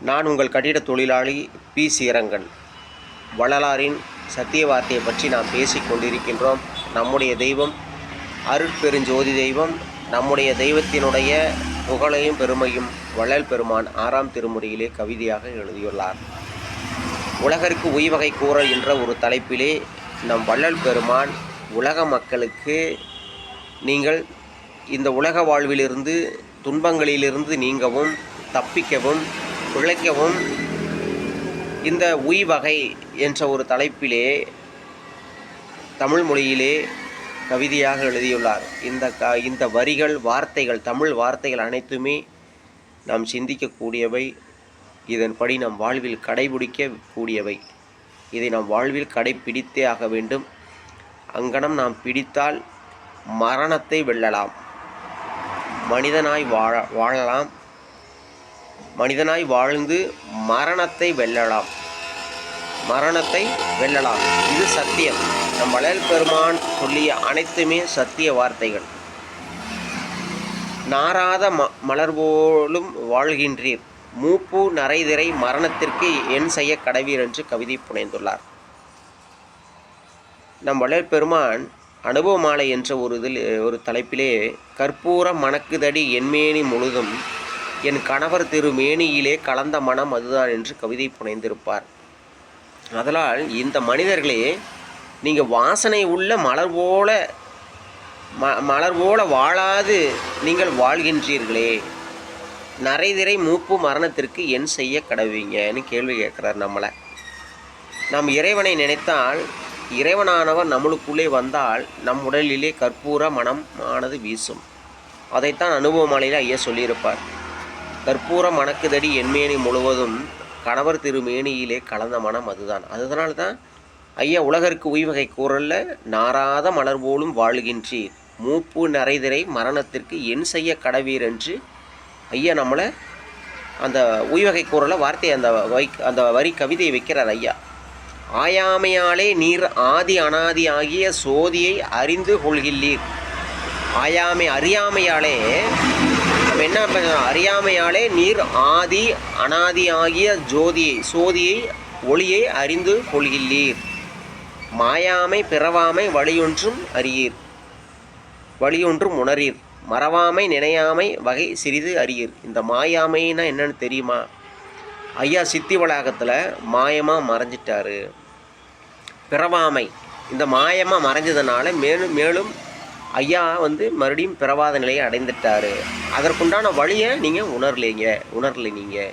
நான் உங்கள் கட்டிட தொழிலாளி பி சீரங்கன். வள்ளலாரின் சத்திய வார்த்தையை பற்றி நாம் பேசிக்கொண்டிருக்கின்றோம் நம்முடைய தெய்வம் அருட்பெருஞ்சோதி தெய்வம் நம்முடைய தெய்வத்தினுடைய புகழையும் பெருமையும் வள்ளல் பெருமான் ஆறாம் திருமுறையிலே கவிதையாக எழுதியுள்ளார். உலகருக்கு உய்வகை கூறல் என்ற ஒரு தலைப்பிலே நம் வள்ளல் பெருமான் உலக மக்களுக்கு நீங்கள் இந்த உலக வாழ்விலிருந்து துன்பங்களிலிருந்து நீங்கவும் தப்பிக்கவும் பிழைக்கவும் இந்த உய்வகை என்ற ஒரு தலைப்பிலே தமிழ் மொழியிலே கவிதையாக எழுதியுள்ளார். இந்த க இந்த வரிகள் வார்த்தைகள் தமிழ் வார்த்தைகள் அனைத்துமே நாம் சிந்திக்கக்கூடியவை. இதன்படி நம் வாழ்வில் கடைபிடிக்க கூடியவை இதை நாம் வாழ்வில் கடைபிடித்தே ஆக வேண்டும். அங்கனம் நாம் பிடித்தால் மரணத்தை வெல்லலாம். மனிதனாய் வாழ வாழலாம். மனிதனாய் வாழ்ந்து மரணத்தை வெல்லலாம். மரணத்தை வெல்லலாம். இது சத்தியம். நம் வளையல் பெருமான் சொல்லிய அனைத்துமே சத்திய வார்த்தைகள். நாராத ம மலர் போலும் வாழ்கின்றீர். மூப்பு நரைதிரை மரணத்திற்கு என் செய்ய கடவீர் என்று கவிதை புனைந்துள்ளார். நம் வளர் பெருமான் அனுபவ மாலை என்ற ஒரு இதில் ஒரு தலைப்பிலே கற்பூர மணக்குதடி என்மேனி முழுதும் என் கணவர் திரு மேனியிலே கலந்த மனம் அதுதான் என்று கவிதை புனைந்திருப்பார். அதனால் இந்த மனிதர்களே நீங்கள் வாசனை உள்ள மலர் போல ம மலர் போல வாழாது நீங்கள் வாழ்கின்றீர்களே. நரைதிரை மூப்பு மரணத்திற்கு என் செய்ய கடவீங்கன்னு கேள்வி கேட்குறார் நம்மளை. நாம் இறைவனை நினைத்தால் இறைவனானவர் நம்மளுக்குள்ளே வந்தால் நம் உடலிலே கற்பூர மனம் ஆனது வீசும். அதைத்தான் அனுபவ மாலையில் ஐயா சொல்லியிருப்பார். கற்பூர மணக்குதடி என்மேனி முழுவதும் கணவர் திருமேனியிலே கலந்த மனம் அதுதான். அதனால தான் ஐயா உலகருக்கு உய்வகை கூறல்ல நாராத மலர் போலும் வாழ்கின்றீர். மூப்பு நரைதிரை மரணத்திற்கு என் செய்ய கடவீர் என்று ஐயா நம்மளை அந்த உய்வகை கூறல வார்த்தை அந்த வை அந்த வரி கவிதையை வைக்கிறார் ஐயா. ஆயாமையாலே நீர் ஆதி அனாதி ஆகிய சோதியை அறிந்து கொள்கின்றீர். ஆயாமை அறியாமையாலே நம்ம என்ன பண்ணணும் அறியாமையாலே நீர் ஆதி அனாதி ஆகிய ஜோதியை சோதியை ஒளியை அறிந்து கொள்கில்லீர் மாயாமை பிறவாமை வழியொன்றும் அறியீர். வழியொன்றும் உணரீர். மறவாமை நினையாமை வகை சிறிது அறியீர். இந்த மாயாமைன்னா என்னன்னு தெரியுமா? ஐயா சித்தி வளாகத்தில் மாயமாக மறைஞ்சிட்டாரு. பிறவாமை. இந்த மாயமாக மறைஞ்சதுனால மேலும் மேலும் ஐயா வந்து மறுபடியும் பிறவாத நிலையை அடைந்துட்டாரு. அதற்குண்டான வழியை நீங்கள் உணரலைங்க உணரலை நீங்கள்